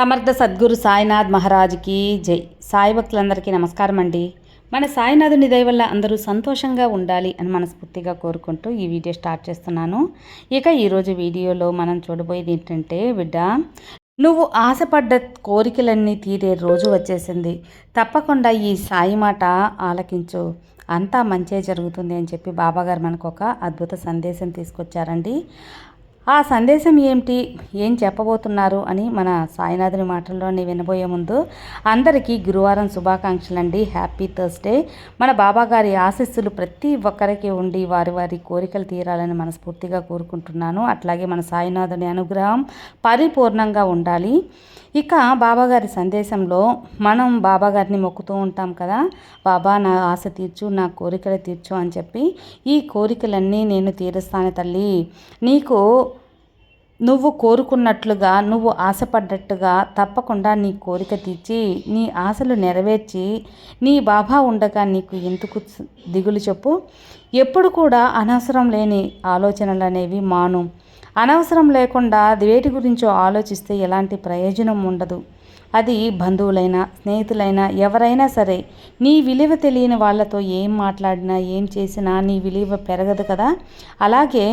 సమర్థ సద్గురు సాయినాథ్ మహారాజ్కి జై. సాయి భక్తులందరికీ నమస్కారం అండి. మన సాయినాథుని దయ వల్ల అందరూ సంతోషంగా ఉండాలి అని మనస్ఫూర్తిగా కోరుకుంటూ ఈ వీడియో స్టార్ట్ చేస్తున్నాను. ఇక ఈరోజు వీడియోలో మనం చూడబోయేది ఏంటంటే బిడ్డ నువ్వు ఆశపడ్డ కోరికలన్నీ తీరే రోజు వచ్చేసింది. తప్పకుండా ఈ సాయి మాట ఆలకించు. అంతా మంచే జరుగుతుంది అని చెప్పి బాబాగారు మనకు ఒక అద్భుత సందేశం తీసుకొచ్చారండి. ఆ సందేశం ఏమిటి? ఏం చెప్పబోతున్నారు? అని మన సాయినాథుని మాటల్లోనే వినబోయే ముందు అందరికీ గురువారం శుభాకాంక్షలు అండి హ్యాపీ థర్స్డే మన బాబా గారి ఆశీస్సులు ప్రతి ఒక్కరికి ఉండి వారి వారి కోరికలు తీరాలని మనస్ఫూర్తిగా కోరుకుంటున్నాను. అట్లాగే మన సాయినాథుని అనుగ్రహం పరిపూర్ణంగా ఉండాలి. ఇక బాబాగారి సందేశంలో మనం బాబాగారిని మొక్కుతూ ఉంటాం కదా. బాబా నా ఆశ తీర్చు నా కోరికలు తీర్చు అని చెప్పి ఈ కోరికలన్నీ నేను తీరుస్తాను తల్లి. నీకు నువ్వు కోరుకున్నట్లుగా నువ్వు ఆశపడ్డట్టుగా తప్పకుండా నీ కోరిక తీర్చి నీ ఆశలు నెరవేర్చి నీ బాబా ఉండగా నీకు ఎందుకు దిగులు చెప్పు. ఎప్పుడు కూడా అనవసరం లేని ఆలోచనలు అనేవి మాను. అనవసరం లేకుండా వేటి గురించో ఆలోచిస్తే ఎలాంటి ప్రయోజనం ఉండదు. అది బంధువులైనా స్నేహితులైనా ఎవరైనా సరే నీ విలువ తెలియని వాళ్ళతో ఏం మాట్లాడినా ఏం చేసినా నీ విలువ పెరగదు కదా. అలాగే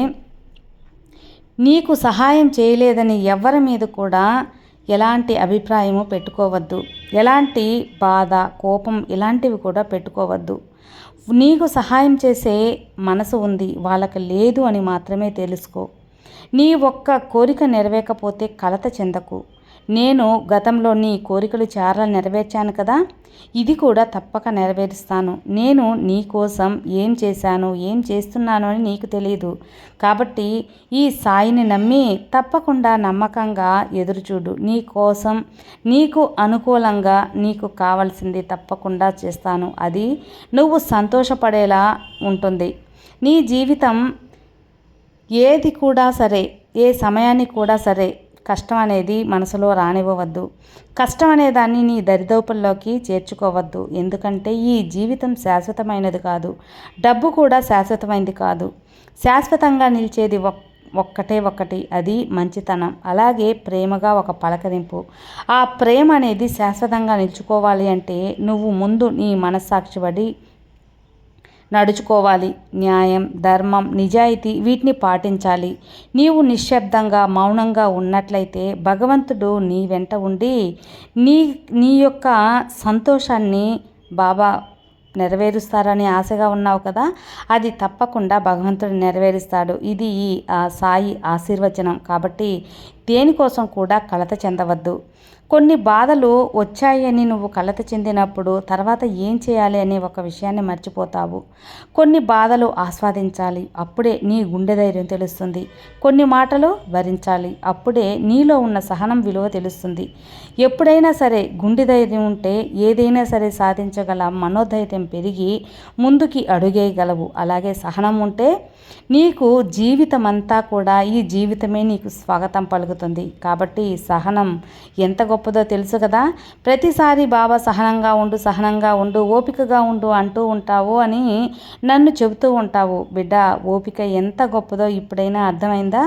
నీకు సహాయం చేయలేదని ఎవరి మీద కూడా ఎలాంటి అభిప్రాయము పెట్టుకోవద్దు. ఎలాంటి బాధ కోపం ఇలాంటివి కూడా పెట్టుకోవద్దు. నీకు సహాయం చేసే మనసు ఉంది వాళ్ళకి లేదు అని మాత్రమే తెలుసుకో. నీ ఒక్క కోరిక నెరవేకపోతే కలత చెందకు. నేను గతంలో నీ కోరికలు చాలా నెరవేర్చాను కదా. ఇది కూడా తప్పక నెరవేరుస్తాను. నేను నీ కోసం ఏం చేశాను ఏం చేస్తున్నాను అని నీకు తెలియదు కాబట్టి ఈ సాయిని నమ్మి తప్పకుండా నమ్మకంగా ఎదురుచూడు. నీ కోసం నీకు అనుకూలంగా నీకు కావాల్సింది తప్పకుండా చేస్తాను. అది నువ్వు సంతోషపడేలా ఉంటుంది. నీ జీవితం ఏది కూడా సరే ఏ సమయాన్ని కూడా సరే కష్టం అనేది మనసులో రానివ్వవద్దు. కష్టం అనే దాన్ని నీ దరిదోపుల్లోకి చేర్చుకోవద్దు. ఎందుకంటే ఈ జీవితం శాశ్వతమైనది కాదు. డబ్బు కూడా శాశ్వతమైనది కాదు. శాశ్వతంగా నిలిచేది ఒక్కటే ఒక్కటి అది మంచితనం. అలాగే ప్రేమగా ఒక పలకరింపు. ఆ ప్రేమ అనేది శాశ్వతంగా నిలుచుకోవాలి అంటే నువ్వు ముందు నీ మనస్సాక్షి పడి నడుచుకోవాలి. న్యాయం ధర్మం నిజాయితీ వీటిని పాటించాలి. నీవు నిశ్శబ్దంగా మౌనంగా ఉన్నట్లయితే భగవంతుడు నీ వెంట ఉండి నీ నీ యొక్క సంతోషాన్ని బాబా నెరవేరుస్తారని ఆశగా ఉన్నావు కదా? అది తప్పకుండా భగవంతుడు నెరవేరుస్తాడు. ఇది ఈ సాయి ఆశీర్వచనం. కాబట్టి దేనికోసం కూడా కలత చెందవద్దు. కొన్ని బాధలు వచ్చాయని నువ్వు కలత చెందినప్పుడు తర్వాత ఏం చేయాలి అనే ఒక విషయాన్ని మర్చిపోతావు. కొన్ని బాధలు ఆస్వాదించాలి. అప్పుడే నీ గుండె ధైర్యం తెలుస్తుంది. కొన్ని మాటలు భరించాలి. అప్పుడే నీలో ఉన్న సహనం విలువ తెలుస్తుంది. ఎప్పుడైనా సరే గుండె ధైర్యం ఉంటే ఏదైనా సరే సాధించగల మనోధైర్యం పెరిగి ముందుకి అడుగేయగలవు. అలాగే సహనం ఉంటే నీకు జీవితం అంతా కూడా ఈ జీవితమే నీకు స్వాగతం పలుకుతుంది. కాబట్టి సహనం ఎంత గొప్ప గొప్పదో తెలుసు కదా? ప్రతిసారి బాబా సహనంగా ఉండు సహనంగా ఉండు ఓపికగా ఉండు అంటూ ఉంటావు అని నన్ను చెబుతూ ఉంటావు. బిడ్డ ఓపిక ఎంత గొప్పదో ఇప్పుడైనా అర్థమైందా?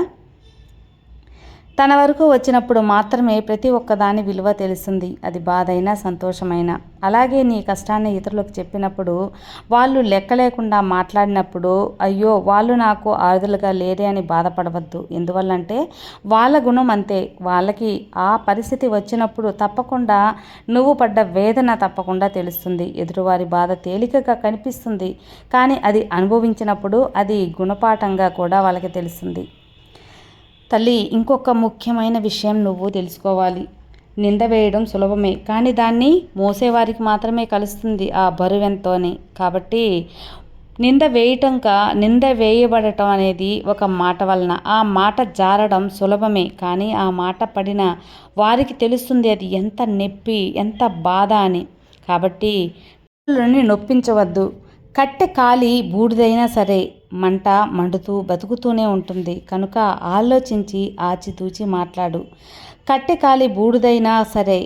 తన వరకు వచ్చినప్పుడు మాత్రమే ప్రతి ఒక్కదాని విలువ తెలుస్తుంది అది బాధైనా సంతోషమైనా. అలాగే నీ కష్టాన్ని ఇతరులకు చెప్పినప్పుడు వాళ్ళు లెక్క లేకుండా మాట్లాడినప్పుడు అయ్యో వాళ్ళు నాకు ఆరుదలుగా లేరే అని బాధపడవద్దు. ఎందువల్లంటే వాళ్ళ గుణం అంతే. వాళ్ళకి ఆ పరిస్థితి వచ్చినప్పుడు తప్పకుండా నువ్వు పడ్డ వేదన తప్పకుండా తెలుస్తుంది. ఎదురువారి బాధ తేలికగా కనిపిస్తుంది. కానీ అది అనుభవించినప్పుడు అది గుణపాఠంగా కూడా వాళ్ళకి తెలుస్తుంది. తల్లి ఇంకొక ముఖ్యమైన విషయం నువ్వు తెలుసుకోవాలి. నింద వేయడం సులభమే కానీ దాన్ని మోసేవారికి మాత్రమే కలుస్తుంది ఆ బరువెంతోని. కాబట్టి నింద వేయటంక నింద వేయబడటం అనేది ఒక మాట వలన. ఆ మాట జారడం సులభమే కానీ ఆ మాట పడిన వారికి తెలుస్తుంది అది ఎంత నొప్పి ఎంత బాధ అని. కాబట్టి నొప్పించవద్దు. కట్టె కాలి బూడిదైనా సరే మంట మండుతూ బతుకుతూనే ఉంటుంది. కనుక ఆలోచించి ఆచితూచి మాట్లాడు. కట్టె కాలి బూడిదైనా సరే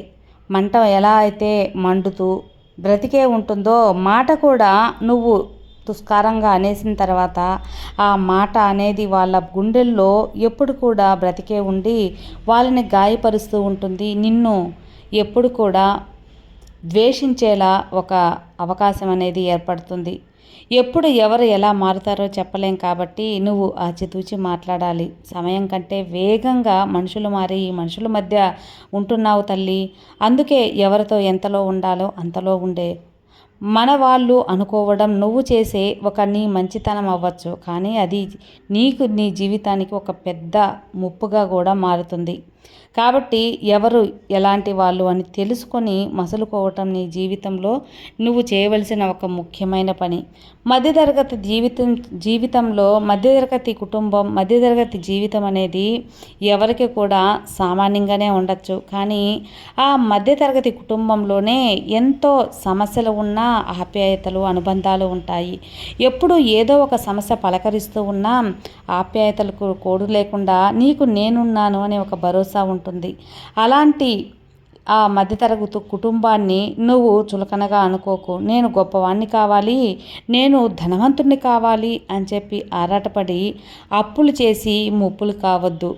మంట ఎలా అయితే మండుతూ బ్రతికే ఉంటుందో మాట కూడా నువ్వు తుస్కారంగా అనేసిన తర్వాత ఆ మాట అనేది వాళ్ళ గుండెల్లో ఎప్పుడు కూడా బ్రతికే ఉండి వాళ్ళని గాయపరుస్తూ ఉంటుంది. నిన్ను ఎప్పుడు కూడా ద్వేషించేలా ఒక అవకాశం అనేది ఏర్పడుతుంది. ఎప్పుడు ఎవరు ఎలా మారుతారో చెప్పలేం కాబట్టి నువ్వు ఆచితూచి మాట్లాడాలి. సమయం కంటే వేగంగా మనుషులు మారి ఈ మనుషుల మధ్య ఉంటున్నావు తల్లి. అందుకే ఎవరితో ఎంతలో ఉండాలో అంతలో ఉండే. మన వాళ్ళు అనుకోవడం నువ్వు చేసే ఒక నీ మంచితనం అవ్వచ్చు. కానీ అది నీకు నీ జీవితానికి ఒక పెద్ద ముప్పుగా కూడా మారుతుంది. కాబట్టి ఎవరు ఎలాంటి వాళ్ళు అని తెలుసుకొని మసలుకోవటం నీ జీవితంలో నువ్వు చేయవలసిన ఒక ముఖ్యమైన పని. మధ్యతరగతి జీవితం జీవితంలో మధ్యతరగతి కుటుంబం మధ్యతరగతి జీవితం అనేది ఎవరికి కూడా సామాన్యంగానే ఉండొచ్చు. కానీ ఆ మధ్యతరగతి కుటుంబంలోనే ఎంతో సమస్యలు ఉన్న ఆప్యాయతలు అనుబంధాలు ఉంటాయి. ఎప్పుడు ఏదో ఒక సమస్య పలకరిస్తూ ఉన్నా ఆప్యాయతలకు కోడు లేకుండా నీకు నేనున్నాను అనే ఒక భరోసా ఉంటుంది. అలాంటి ఆ మధ్యతరగతి కుటుంబాన్ని నువ్వు చులకనగా అనుకోకు. నేను గొప్పవాణ్ణి కావాలి నేను ధనవంతుణ్ణి కావాలి అని చెప్పి ఆరాటపడి అప్పులు చేసి ముప్పులు కావద్దు.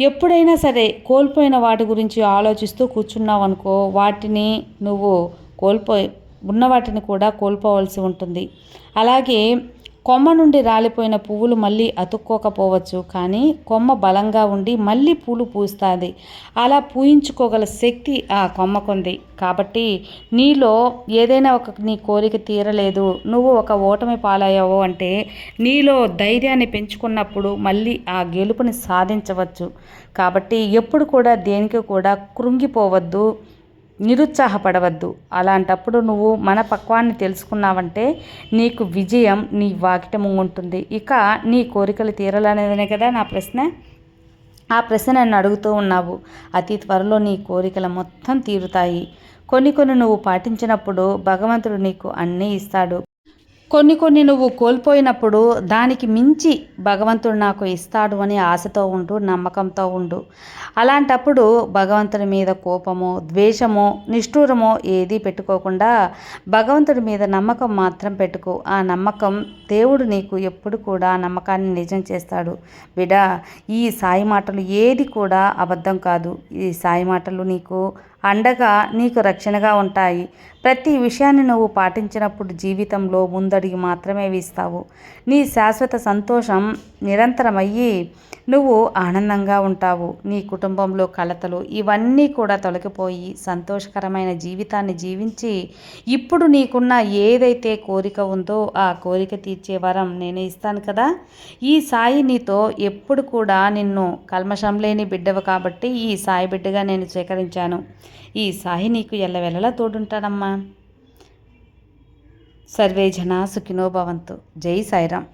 ఎప్పుడైనా సరే కోల్పోయిన వాటి గురించి ఆలోచిస్తూ కూర్చున్నావు అనుకో వాటిని నువ్వు కోల్పోయి ఉన్న వాటిని కూడా కోల్పోవలసి ఉంటుంది. అలాగే కొమ్మ నుండి రాలిపోయిన పువ్వులు మళ్ళీ అతుక్కోకపోవచ్చు కానీ కొమ్మ బలంగా ఉండి మళ్ళీ పూలు పూస్తుంది. అలా పూయించుకోగల శక్తి ఆ కొమ్మకుంది. కాబట్టి నీలో ఏదైనా ఒక నీ కోరిక తీరలేదు నువ్వు ఒక ఓటమి పాలయ్యావు అంటే నీలో ధైర్యాన్ని పెంచుకున్నప్పుడు మళ్ళీ ఆ గెలుపుని సాధించవచ్చు. కాబట్టి ఎప్పుడు కూడా దేనికి కూడా కృంగిపోవద్దు. నిరుత్సాహపడవద్దు. అలాంటప్పుడు నువ్వు మన పక్వాన్ని తెలుసుకున్నావంటే నీకు విజయం నీ వాకిట ముంగుంటుంది. ఇక నీ కోరికలు తీరాలనేదనే కదా నా ప్రశ్న? ఆ ప్రశ్న నన్ను అడుగుతూ ఉన్నావు. అతి త్వరలో నీ కోరికలు మొత్తం తీరుతాయి. కొన్ని కొన్ని నువ్వు పాటించినప్పుడు భగవంతుడు నీకు అన్నీ ఇస్తాడు. కొన్ని కొన్ని నువ్వు కోల్పోయినప్పుడు దానికి మించి భగవంతుడు నాకు ఇస్తాడు అని ఆశతో ఉండు నమ్మకంతో ఉండు. అలాంటప్పుడు భగవంతుడి మీద కోపమో ద్వేషమో నిష్ఠూరమో ఏదీ పెట్టుకోకుండా భగవంతుడి మీద నమ్మకం మాత్రం పెట్టుకో. ఆ నమ్మకం దేవుడు నీకు ఎప్పుడు కూడా నమ్మకాన్ని నిజం చేస్తాడు. విడా ఈ సాయి మాటలు ఏది కూడా అబద్ధం కాదు. ఈ సాయి మాటలు నీకు అండగా నీకు రక్షణగా ఉంటాయి. ప్రతి విషయాన్ని నువ్వు పాటించినప్పుడు జీవితంలో ముందడిగి మాత్రమే వీస్తావు. నీ శాశ్వత సంతోషం నిరంతరమయ్యి నువ్వు ఆనందంగా ఉంటావు. నీ కుటుంబంలో కలతలు ఇవన్నీ కూడా తొలగిపోయి సంతోషకరమైన జీవితాన్ని జీవించి ఇప్పుడు నీకున్న ఏదైతే కోరిక ఉందో ఆ కోరిక తీర్చే వరం నేనే ఇస్తాను కదా. ఈ సాయి నీతో ఎప్పుడు కూడా నిన్ను కల్మషం లేని బిడ్డవు కాబట్టి ఈ సాయి బిడ్డగా నేను స్వీకరించాను. ఈ సాయి నీకు ఎల్లవెల్లలా తోడుంటాడమ్మా. సర్వే జనా సుఖినో భవంతు. జై సాయిరామ్.